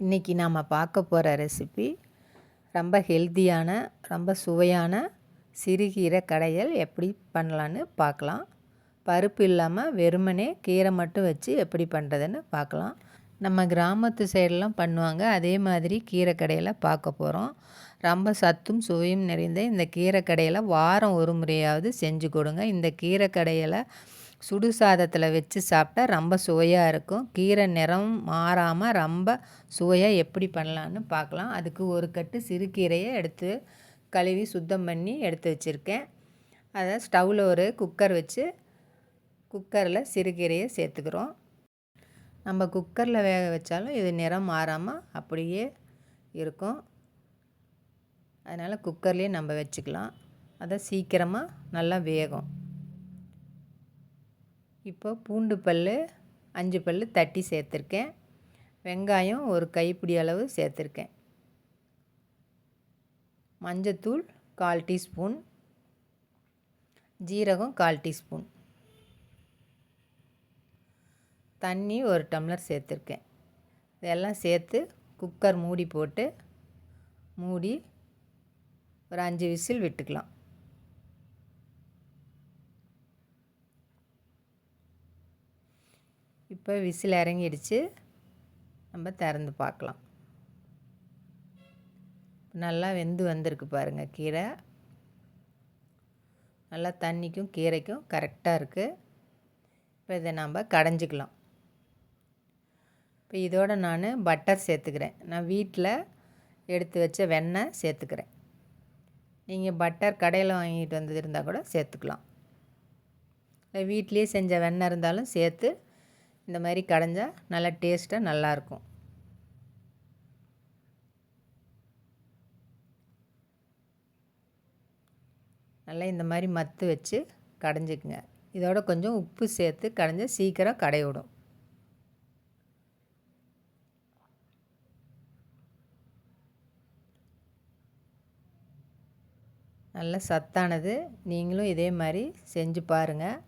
இன்றைக்கி நாம் பார்க்க போகிற ரெசிபி ரொம்ப ஹெல்த்தியான ரொம்ப சுவையான சிறுகீரை கடையல் எப்படி பண்ணலான்னு பார்க்கலாம். பருப்பு இல்லாமல் வெறுமனே கீரை மட்டும் வச்சு எப்படி பண்ணுறதுன்னு பார்க்கலாம். நம்ம கிராமத்து சைடெலாம் பண்ணுவாங்க அதே மாதிரி கீரை கடையில் பார்க்க போகிறோம் ரொம்ப சத்தும் சுவையும் நிறைந்த இந்த கீரை கடையில் வாரம் ஒரு முறையாவது செஞ்சு கொடுங்க. இந்த கீரை கடையில் சுடு சாதத்தில் வச்சு சாப்பிட்டா ரொம்ப சுவையாக இருக்கும். கீரை நிறம் மாறாமல் ரொம்ப சுவையாக எப்படி பண்ணலான்னு பார்க்கலாம். அதுக்கு ஒரு கட்டு சிறுகீரையை எடுத்து கழுவி சுத்தம் பண்ணி எடுத்து வச்சுருக்கேன். அதை ஸ்டவ்வில் ஒரு குக்கர் வச்சு குக்கரில் சிறுகீரையை சேர்த்துக்கிறோம். நம்ம குக்கரில் வேக வச்சாலும் இது நிறம் மாறாமல் அப்படியே இருக்கும். அதனால் குக்கர்லேயே நம்ம வச்சுக்கலாம். அதை சீக்கிரமாக நல்லா வேகும். இப்போ பூண்டு பல் அஞ்சு பல் தட்டி சேர்த்துருக்கேன். வெங்காயம் ஒரு கைப்பிடி அளவு சேர்த்துருக்கேன். மஞ்சத்தூள் கால் டீஸ்பூன். ஜீரகம் கால் டீஸ்பூன். தண்ணி ஒரு டம்ளர் சேர்த்துருக்கேன். இதெல்லாம் சேர்த்து குக்கர் மூடி போட்டு மூடி ஒரு அஞ்சு விசில் விட்டுக்கலாம். இப்போ விசில் இறங்கிடுச்சு. நம்ம திறந்து பார்க்கலாம். நல்லா வெந்து வந்திருக்கு பாருங்கள் கீரை. நல்லா தண்ணிக்கும் கீரைக்கும் கரெக்டாக இருக்குது இப்போ இதை நம்ம கடைஞ்சிக்கலாம். இப்போ இதோட நான் பட்டர் சேர்த்துக்கிறேன். நான் வீட்டில் எடுத்து வச்ச வெண்ணெய் சேர்த்துக்கிறேன். நீங்கள் பட்டர் கடையில் வாங்கிட்டு வந்தது இருந்தால் கூட சேர்த்துக்கலாம். இல்லை வீட்லேயே செஞ்ச வெண்ணெய் இருந்தாலும் சேர்த்து இந்த மாதிரி கடைஞ்சால் நல்லா டேஸ்ட்டாக நல்லாயிருக்கும். நல்லா இந்த மாதிரி மத்து வச்சு கடைஞ்சிக்குங்க. இதோட கொஞ்சம் உப்பு சேர்த்து கடைஞ்சி சீக்கிரம் கடை நல்லா நல்ல சத்தானது. நீங்களும் இதே மாதிரி செஞ்சு பாருங்கள்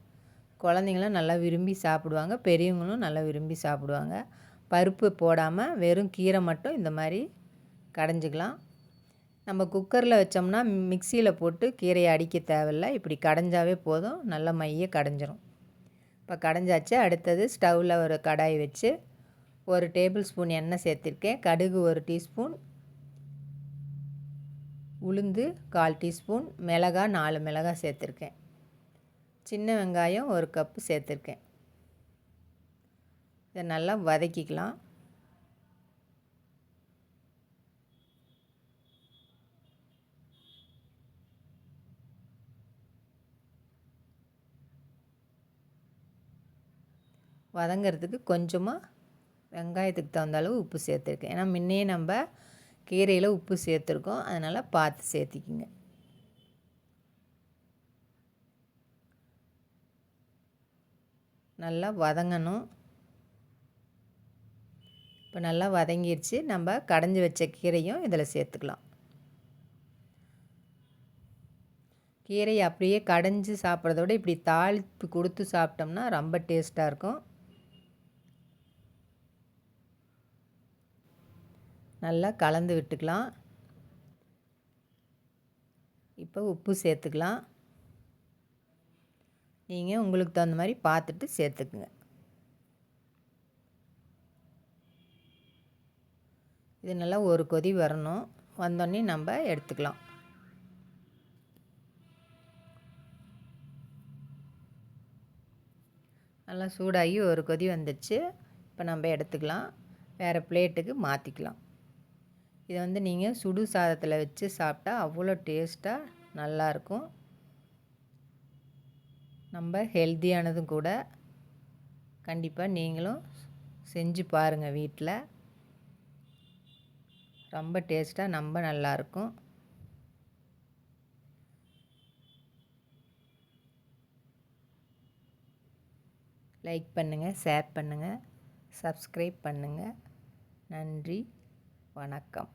குழந்தைங்களும் நல்லா விரும்பி சாப்பிடுவாங்க பெரியவங்களும் நல்லா விரும்பி சாப்பிடுவாங்க. பருப்பு போடாமல் வெறும் கீரை மட்டும் இந்த மாதிரி கடைஞ்சிக்கலாம். நம்ம குக்கரில் வச்சோம்னா மிக்சியில் போட்டு கீரையை அடிக்க தேவையில்ல. இப்படி கடைஞ்சாவே போதும். நல்ல மைய கடைஞ்சிரும். இப்போ கடைஞ்சாச்சு. அடுத்தது ஸ்டவ்வில் ஒரு கடாய் வச்சு ஒரு டேபிள் ஸ்பூன் எண்ணெய் சேர்த்துருக்கேன். கடுகு ஒரு டீஸ்பூன். உளுந்து கால் டீஸ்பூன். மிளகா நாலு மிளகா சேர்த்துருக்கேன். சின்ன வெங்காயம் ஒரு கப்பு சேர்த்துருக்கேன். இதை நல்லா வதக்கிக்கலாம். வதங்கிறதுக்கு கொஞ்சமாக வெங்காயத்துக்கு தகுந்த அளவு உப்பு சேர்த்துருக்கேன். ஏன்னா முன்னே நம்ம கீரையில் உப்பு சேர்த்துருக்கோம். அதனால் பார்த்து சேர்த்திக்கிங்க. நல்லா வதங்கணும். இப்போ நல்லா வதங்கிடுச்சு நம்ம கடைஞ்சி வச்ச கீரையும் இதில் சேர்த்துக்கலாம். கீரையை அப்படியே கடைஞ்சி சாப்பிட்றத விட இப்படி தாளிப்பு கொடுத்து சாப்பிட்டோம்னா ரொம்ப டேஸ்ட்டாக இருக்கும். நல்லா கலந்து விட்டுக்கலாம். இப்போ உப்பு சேர்த்துக்கலாம். நீங்கள் உங்களுக்கு தகுந்த மாதிரி பார்த்துட்டு சேர்த்துக்குங்க. இது நல்லா ஒரு கொதி வரணும். வந்தோடனே நம்ம எடுத்துக்கலாம். நல்லா சூடாகி ஒரு கொதி வந்துடுச்சு. இப்போ நம்ம எடுத்துக்கலாம். வேறு பிளேட்டுக்கு மாற்றிக்கலாம் இதை வந்து நீங்கள் சுடு சாதத்தில் வச்சு சாப்பிட்டா அவ்வளோ டேஸ்ட்டாக நல்லாயிருக்கும். நம்ம ஹெல்த்தியானதும் கூட கண்டிப்பாக நீங்களும் செஞ்சு பாருங்கள் வீட்டில் ரொம்ப டேஸ்ட்டாக ரொம்ப நல்லாயிருக்கும் லைக் பண்ணுங்கள் ஷேர் பண்ணுங்கள் சப்ஸ்கிரைப் பண்ணுங்கள் நன்றி வணக்கம்.